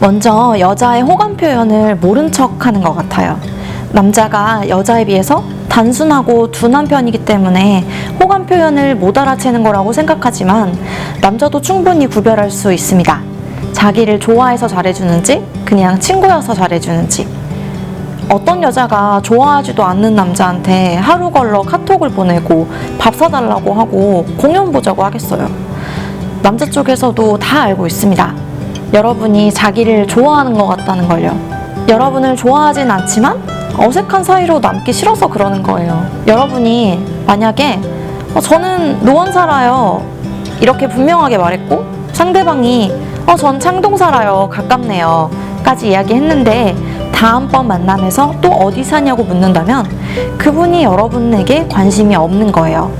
먼저 여자의 호감 표현을 모른 척 하는 것 같아요. 남자가 여자에 비해서 단순하고 둔한 편이기 때문에 호감 표현을 못 알아채는 거라고 생각하지만 남자도 충분히 구별할 수 있습니다. 자기를 좋아해서 잘해주는지 그냥 친구여서 잘해주는지 어떤 여자가 좋아하지도 않는 남자한테 하루 걸러 카톡을 보내고 밥 사달라고 하고 공연 보자고 하겠어요. 남자 쪽에서도 다 알고 있습니다. 여러분이 자기를 좋아하는 것 같다는 걸요. 여러분을 좋아하진 않지만 어색한 사이로 남기 싫어서 그러는 거예요. 여러분이 만약에 어, 저는 노원 살아요. 이렇게 분명하게 말했고 상대방이 어, 전 창동 살아요. 가깝네요. 까지 이야기했는데 다음번 만남에서 또 어디 사냐고 묻는다면 그분이 여러분에게 관심이 없는 거예요.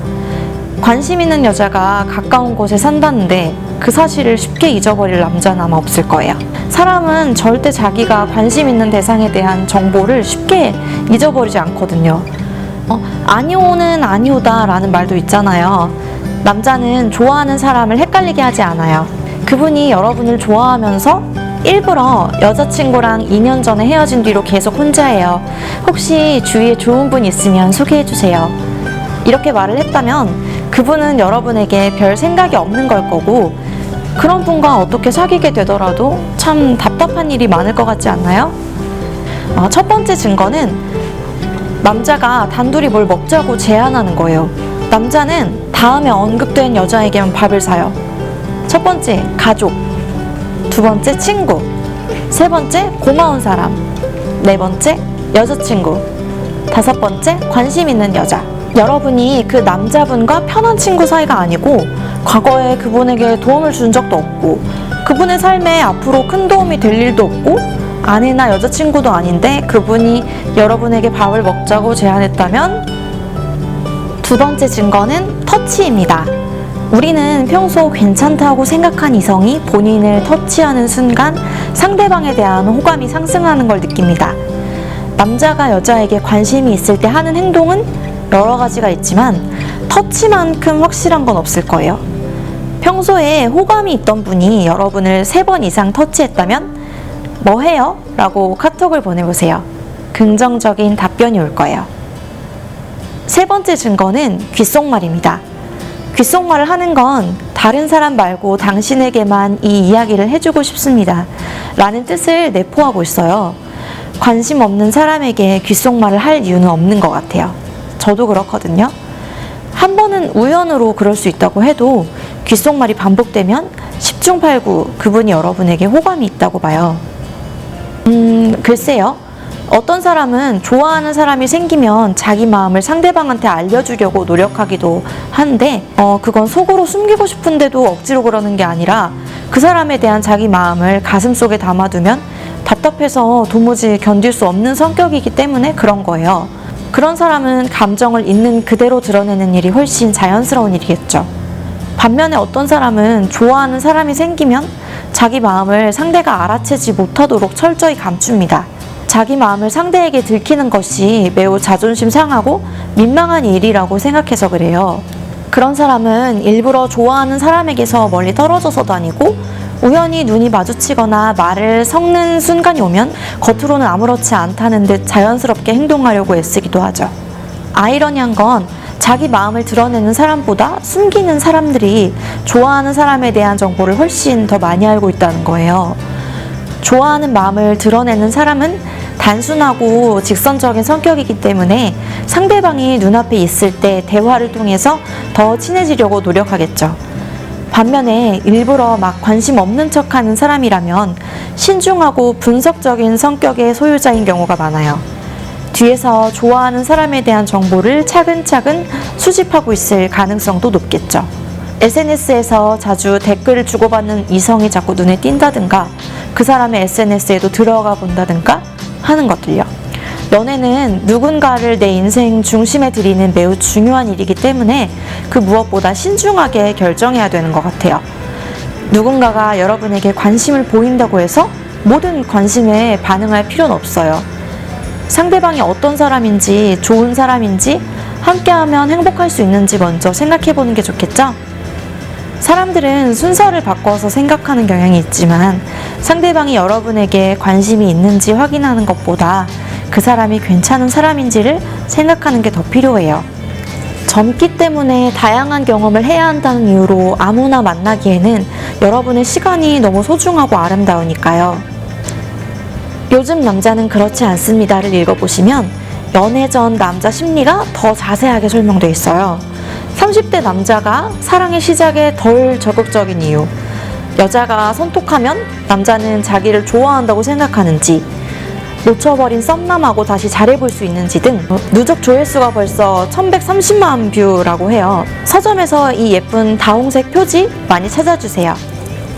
관심 있는 여자가 가까운 곳에 산다는데 그 사실을 쉽게 잊어버릴 남자는 아마 없을 거예요. 사람은 절대 자기가 관심 있는 대상에 대한 정보를 쉽게 잊어버리지 않거든요. 어, 아니오는 아니오다라는 말도 있잖아요. 남자는 좋아하는 사람을 헷갈리게 하지 않아요. 그분이 여러분을 좋아하면서 일부러 여자친구랑 2년 전에 헤어진 뒤로 계속 혼자예요. 혹시 주위에 좋은 분 있으면 소개해주세요. 이렇게 말을 했다면 그분은 여러분에게 별 생각이 없는 걸 거고 그런 분과 어떻게 사귀게 되더라도 참 답답한 일이 많을 것 같지 않나요? 어, 첫 번째 증거는 남자가 단둘이 뭘 먹자고 제안하는 거예요. 남자는 다음에 언급된 여자에게만 밥을 사요. 첫 번째, 가족. 두 번째, 친구. 세 번째, 고마운 사람. 네 번째, 여자친구. 다섯 번째, 관심 있는 여자. 여러분이 그 남자분과 편한 친구 사이가 아니고 과거에 그분에게 도움을 준 적도 없고 그분의 삶에 앞으로 큰 도움이 될 일도 없고 아내나 여자친구도 아닌데 그분이 여러분에게 밥을 먹자고 제안했다면 두 번째 증거는 터치입니다. 우리는 평소 괜찮다고 생각한 이성이 본인을 터치하는 순간 상대방에 대한 호감이 상승하는 걸 느낍니다. 남자가 여자에게 관심이 있을 때 하는 행동은 여러 가지가 있지만 터치만큼 확실한 건 없을 거예요. 평소에 호감이 있던 분이 여러분을 세 번 이상 터치했다면 뭐 해요? 라고 카톡을 보내보세요. 긍정적인 답변이 올 거예요. 세 번째 증거는 귓속말입니다. 귓속말을 하는 건 다른 사람 말고 당신에게만 이 이야기를 해주고 싶습니다. 라는 뜻을 내포하고 있어요. 관심 없는 사람에게 귓속말을 할 이유는 없는 것 같아요. 저도 그렇거든요. 한 번은 우연으로 그럴 수 있다고 해도 귓속말이 반복되면 10중 8구 그분이 여러분에게 호감이 있다고 봐요. 음, 글쎄요. 어떤 사람은 좋아하는 사람이 생기면 자기 마음을 상대방한테 알려주려고 노력하기도 한데, 어, 그건 속으로 숨기고 싶은데도 억지로 그러는 게 아니라 그 사람에 대한 자기 마음을 가슴 속에 담아두면 답답해서 도무지 견딜 수 없는 성격이기 때문에 그런 거예요. 그런 사람은 감정을 있는 그대로 드러내는 일이 훨씬 자연스러운 일이겠죠. 반면에 어떤 사람은 좋아하는 사람이 생기면 자기 마음을 상대가 알아채지 못하도록 철저히 감춥니다. 자기 마음을 상대에게 들키는 것이 매우 자존심 상하고 민망한 일이라고 생각해서 그래요. 그런 사람은 일부러 좋아하는 사람에게서 멀리 떨어져서 다니고 우연히 눈이 마주치거나 말을 섞는 순간이 오면 겉으로는 아무렇지 않다는 듯 자연스럽게 행동하려고 애쓰기도 하죠. 아이러니한 건 자기 마음을 드러내는 사람보다 숨기는 사람들이 좋아하는 사람에 대한 정보를 훨씬 더 많이 알고 있다는 거예요. 좋아하는 마음을 드러내는 사람은 단순하고 직선적인 성격이기 때문에 상대방이 눈앞에 있을 때 대화를 통해서 더 친해지려고 노력하겠죠. 반면에 일부러 막 관심 없는 척 하는 사람이라면 신중하고 분석적인 성격의 소유자인 경우가 많아요. 뒤에서 좋아하는 사람에 대한 정보를 차근차근 수집하고 있을 가능성도 높겠죠. SNS에서 자주 댓글을 주고받는 이성이 자꾸 눈에 띈다든가 그 사람의 SNS에도 들어가 본다든가 하는 것들요. 연애는 누군가를 내 인생 중심에 들이는 매우 중요한 일이기 때문에 그 무엇보다 신중하게 결정해야 되는 것 같아요. 누군가가 여러분에게 관심을 보인다고 해서 모든 관심에 반응할 필요는 없어요. 상대방이 어떤 사람인지, 좋은 사람인지, 함께하면 행복할 수 있는지 먼저 생각해 보는 게 좋겠죠? 사람들은 순서를 바꿔서 생각하는 경향이 있지만 상대방이 여러분에게 관심이 있는지 확인하는 것보다 그 사람이 괜찮은 사람인지를 생각하는 게 더 필요해요. 젊기 때문에 다양한 경험을 해야 한다는 이유로 아무나 만나기에는 여러분의 시간이 너무 소중하고 아름다우니까요. 요즘 남자는 그렇지 않습니다를 읽어보시면 연애 전 남자 심리가 더 자세하게 설명돼 있어요. 30대 남자가 사랑의 시작에 덜 적극적인 이유, 여자가 선톡하면 남자는 자기를 좋아한다고 생각하는지, 놓쳐버린 썸남하고 다시 잘해볼 수 있는지 등 누적 조회수가 벌써 1130만 뷰라고 해요. 서점에서 이 예쁜 다홍색 표지 많이 찾아주세요.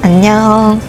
안녕.